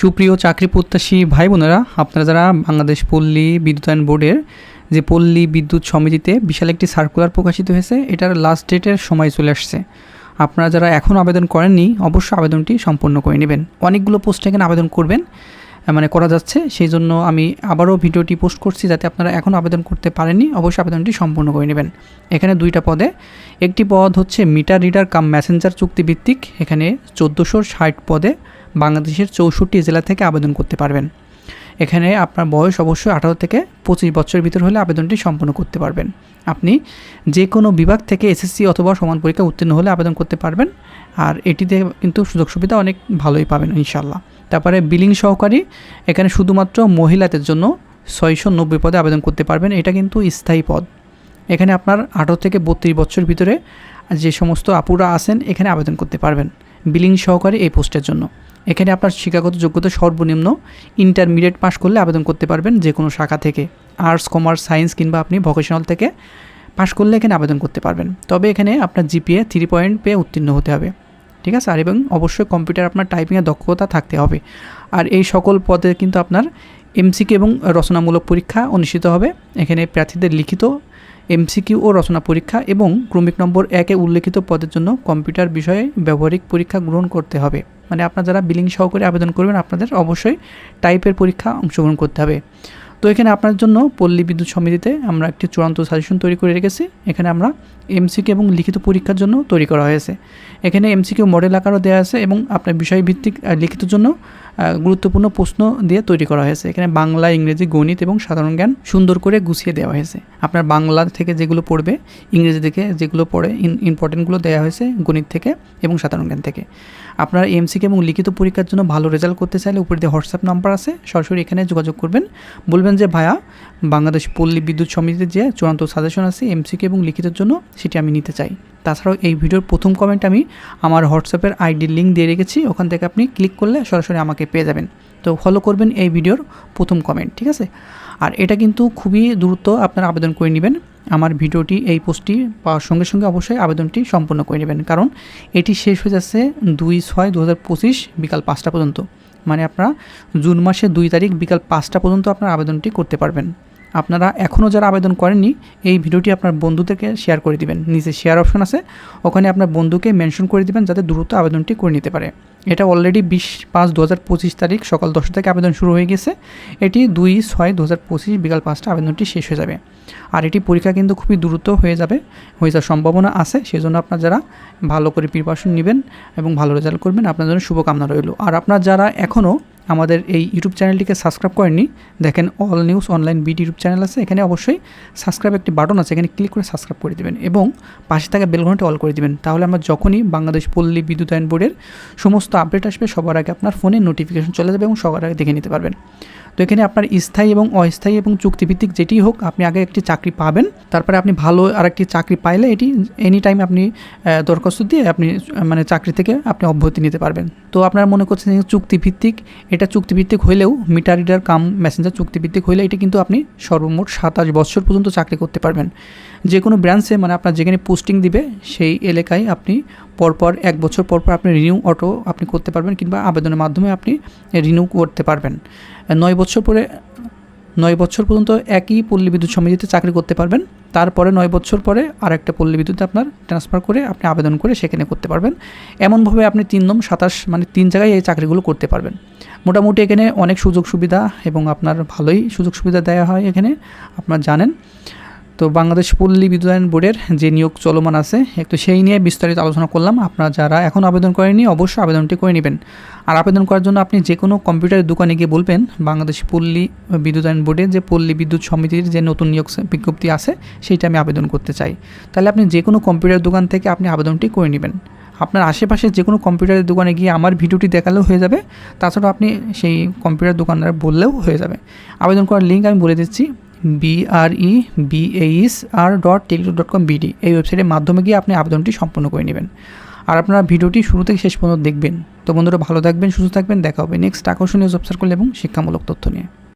সুপ্রিয় চাকরি প্রত্যাশী ভাই বোনেরা আপনারা যারা বাংলাদেশ পল্লী বিদ্যুতায়ন বোর্ডের যে পল্লী বিদ্যুৎ সমিতিতে বিশাল একটি সার্কুলার প্রকাশিত হয়েছে, এটার লাস্ট ডেটের সময় চলে আসছে। আপনারা যারা এখন আবেদন করেননি, অবশ্যই আবেদনটি সম্পূর্ণ করে নেবেন। অনেকগুলো পোস্টে এখানে আবেদন করবেন। মানে করা যাচ্ছে। সেই জন্য আমি আবারও ভিডিওটি পোস্ট করছি যাতে আপনারা এখন আবেদন করতে পারেননি। অবশ্যই আবেদনটি সম্পূর্ণ করে নেবেন। এখানে দুইটা পদে। একটি পদ হচ্ছে মিটার রিডার কাম মেসেঞ্জার চুক্তিভিত্তিক। এখানে চোদ্দোশো ষাট পদে বাংলাদেশের চৌষট্টি জেলা থেকে আবেদন করতে পারবেন। এখানে আপনার বয়স অবশ্যই আঠারো থেকে পঁচিশ বছরের ভিতর হলে আবেদনটি সম্পন্ন করতে পারবেন। আপনি যে কোনো বিভাগ থেকে এসএসসি অথবা সমান পরীক্ষা উত্তীর্ণ হলে আবেদন করতে পারবেন। আর এটিতে কিন্তু সুযোগ সুবিধা অনেক ভালোই পাবেন ইনশাল্লাহ তারপরে বিলিং সহকারী, এখানে শুধুমাত্র মহিলাদের জন্য ছয়শো নব্বই পদে আবেদন করতে পারবেন, এটা কিন্তু স্থায়ী পদ। এখানে আপনার আঠারো থেকে বত্রিশ বছর ভিতরে যে সমস্ত আপুরা আছেন, এখানে আবেদন করতে পারবেন বিলিং সহকারী এই পোস্টের জন্য। এখানে আপনার শিক্ষাগত যোগ্যতা সর্বনিম্ন ইন্টারমিডিয়েট পাস করলে আবেদন করতে পারবেন যে কোনো শাখা থেকে। আর্টস কমার্স সায়েন্স কিংবা আপনি ভোকেশনাল থেকে পাশ করলে এখানে আবেদন করতে পারবেন। তবে এখানে আপনার জিপিএ থ্রি পয়েন্ট পেয়ে উত্তীর্ণ হতে হবে। ঠিক আছে? আর এবং অবশ্যই কম্পিউটার আপনার টাইপিংয়ের দক্ষতা থাকতে হবে। আর এই সকল পদে কিন্তু আপনার এমসিকিউ এবং রচনামূলক পরীক্ষা অনুষ্ঠিত হবে। এখানে প্রার্থীদের লিখিত এমসিকিউ ও রচনা পরীক্ষা এবং ক্রমিক নম্বর একে উল্লেখিত পদের জন্য কম্পিউটার বিষয়ে ব্যবহারিক পরীক্ষা গ্রহণ করতে হবে। মানে আপনারা যারা বিলিং সহকারে আবেদন করবেন, আপনাদের অবশ্যই টাইপের পরীক্ষা অংশগ্রহণ করতে হবে। তো এখানে আপনার জন্য পল্লী বিদ্যুৎ সমিতিতে আমরা একটি চূড়ান্ত সাজেশন তৈরি করে রেখেছি। এখানে আমরা এমসিকিউ এবং লিখিত পরীক্ষার জন্য তৈরি করা হয়েছে। এখানে এমসিকিউ মডেল আকারও দেওয়া আছে এবং আপনার বিষয়ভিত্তিক লিখিত জন্য গুরুত্বপূর্ণ প্রশ্ন দিয়ে তৈরি করা হয়েছে। এখানে বাংলা, ইংরেজি, গণিত এবং সাধারণ জ্ঞান সুন্দর করে গুছিয়ে দেওয়া হয়েছে। আপনার বাংলা থেকে যেগুলো পড়বে, ইংরেজি থেকে যেগুলো পড়ে ইম্পর্টেন্টগুলো দেওয়া হয়েছে গণিত থেকে এবং সাধারণ জ্ঞান থেকে। আপনার এমসিকে এবং লিখিত পরীক্ষার জন্য ভালো রেজাল্ট করতে চাইলে উপরে দিয়ে হোয়াটসঅ্যাপ নাম্বার আছে। সরাসরি এখানে যোগাযোগ করবেন। বলবেন যে, ভাইয়া, বাংলাদেশ পল্লী বিদ্যুৎ সমিতিতে যে চূড়ান্ত সাজেশন আছে, এমসিকে এবং লিখিতের জন্য, সেটি আমি নিতে চাই। তাছাড়াও এই ভিডিওর প্রথম কমেন্ট আমি আমার হোয়াটসঅ্যাপের আইডির লিঙ্ক দিয়ে রেখেছি। ওখান থেকে আপনি ক্লিক করলে সরাসরি আমাকে পেয়ে যাবেন। তো ফলো করবেন এই ভিডিওর প্রথম কমেন্ট ঠিক আছে? আর এটা কিন্তু খুবই দ্রুত আপনারা আবেদন করে নেবেন। আমার ভিডিওটি, এই পোস্টটি পাওয়ার সঙ্গে সঙ্গে অবশ্যই আবেদনটি সম্পূর্ণ করে নেবেন। কারণ এটি শেষ হয়ে যাচ্ছে দুই ছয় দু বিকাল পাঁচটা পর্যন্ত। মানে আপনারা জুন মাসের দুই তারিখ বিকাল পাঁচটা পর্যন্ত আপনার আবেদনটি করতে পারবেন। আপনারা এখনও যারা আবেদন করেননি, এই ভিডিওটি আপনার বন্ধুদেরকে শেয়ার করে দিবেন। নিচে শেয়ার অপশন আছে। ওখানে আপনার বন্ধুকে মেনশন করে দিবেন যাতে দ্রুত আবেদনটি করে নিতে পারে। এটা অলরেডি বিশ পাঁচ দু হাজার পঁচিশ তারিখ সকাল দশটা থেকে আবেদন শুরু হয়ে গেছে। এটি দুই ছয় দু হাজার পঁচিশ বিকাল পাঁচটা আবেদনটি শেষ হয়ে যাবে। আর এটি পরীক্ষা কিন্তু খুবই দ্রুত হয়ে যাবে, হয়ে যাওয়ার সম্ভাবনা আছে। সেজন্য আপনার যারা ভালো করে প্রিপারেশন নেবেন এবং ভালো রেজাল্ট করবেন, আপনার জন্য শুভকামনা রইল। আর আপনার যারা এখনও আমাদের এই ইউটিউব চ্যানেলটিকে সাবস্ক্রাইব করেননি, দেখেন all news online BD YouTube channel আছে, এখানে অবশ্যই সাবস্ক্রাইব একটি বাটন আছে, এখানে ক্লিক করে সাবস্ক্রাইব করে দেবেন এবং পাশে থাকা বেলঘন্টা অল করে দিবেন। তাহলে আমরা যখনই বাংলাদেশ পল্লী বিদ্যুতায়ন বোর্ডের সমস্ত আপডেট আসবে, সবার আগে আপনার ফোনে নোটিফিকেশন চলে যাবে এবং সবার আগে দেখে নিতে পারবেন। তো এখানে আপনার স্থায়ী এবং অস্থায়ী এবং চুক্তিভিত্তিক যেটি হোক, আপনি আগে একটি চাকরি পাবেন, তারপরে আপনি ভালো আরেকটি চাকরি পাইলে এটি এনি টাইম আপনি দরখাস্ত দিয়ে আপনি মানে চাকরি থেকে আপনি অব্যাহতি নিতে পারবেন। তো আপনারা মনে করছেন চুক্তিভিত্তিক এটা চুক্তিভিত্তিক হলেও মিটার রিডার কাম মেসেঞ্জার চুক্তিভিত্তিক হলে এটা কিন্তু আপনি সর্বমোট সাতাশ বছর পর্যন্ত চাকরি করতে পারবেন। যে কোনো ব্রাঞ্চে মানে আপনার যেখানে পোস্টিং দিবে, সেই এলাকায় আপনি পরপর এক বছর পরপর আপনি রিনিউ অটো আপনি করতে পারবেন কিংবা আবেদনের মাধ্যমে আপনি রিনিউ করতে পারবেন। নয় বছর পরে নয় বছর পর্যন্ত একই পল্লী বিদ্যুৎ সমিতিতে চাকরি করতে পারবেন। তারপরে নয় বছর পরে আর একটা পল্লী বিদ্যুতে আপনার ট্রান্সফার করে আপনি আবেদন করে সেখানে করতে পারবেন। এমনভাবে আপনি তিন নম সাতাশ মানে তিন জায়গায় এই চাকরিগুলো করতে পারবেন। মোটামুটি এখানে অনেক সুযোগ সুবিধা এবং আপনার ভালোই সুযোগ সুবিধা দেওয়া হয় এখানে, আপনার জানেন। তো বাংলাদেশ পল্লী বিদ্যুতায়ন বোর্ডের যে নিয়োগ চলমান আছে একটু সেই নিয়ে বিস্তারিত আলোচনা করলাম। আপনারা যারা এখন আবেদন করেনি অবশ্যই আবেদনটি করে নেবেন। আর আবেদন করার জন্য আপনি যে কোনো কম্পিউটারের দোকানে গিয়ে বলবেন, বাংলাদেশ পল্লী বিদ্যুতায়ন বোর্ডের যে পল্লী বিদ্যুৎ সমিতির যে নতুন নিয়োগ বিজ্ঞপ্তি আছে, সেইটা আমি আবেদন করতে চাই। তাহলে আপনি যে কোনো কম্পিউটার দোকান থেকে আপনি আবেদনটি করে নেবেন। আপনার আশেপাশে যে কোনো কম্পিউটারের দোকানে গিয়ে আমার ভিডিওটি দেখালেও হয়ে যাবে তাছাড়াও আপনি সেই কম্পিউটার দোকানদার বললেও হয়ে যাবে। আবেদন করার লিঙ্ক আমি বলে দিচ্ছি বিআরই বিএইস আর dot Teletalk dot com BD এই ওয়েবসাইটের মাধ্যমে গিয়ে আপনি আবেদনটি সম্পন্ন করে নেবেন। আর আপনারা ভিডিওটি শুরু থেকে শেষ পর্যন্ত দেখবেন। তো বন্ধুরা ভালো থাকবেন, সুস্থ থাকবেন, দেখা হবে নেক্সট আকর্ষণীয় জব করলে এবং শিক্ষামূলক তথ্য নিয়ে।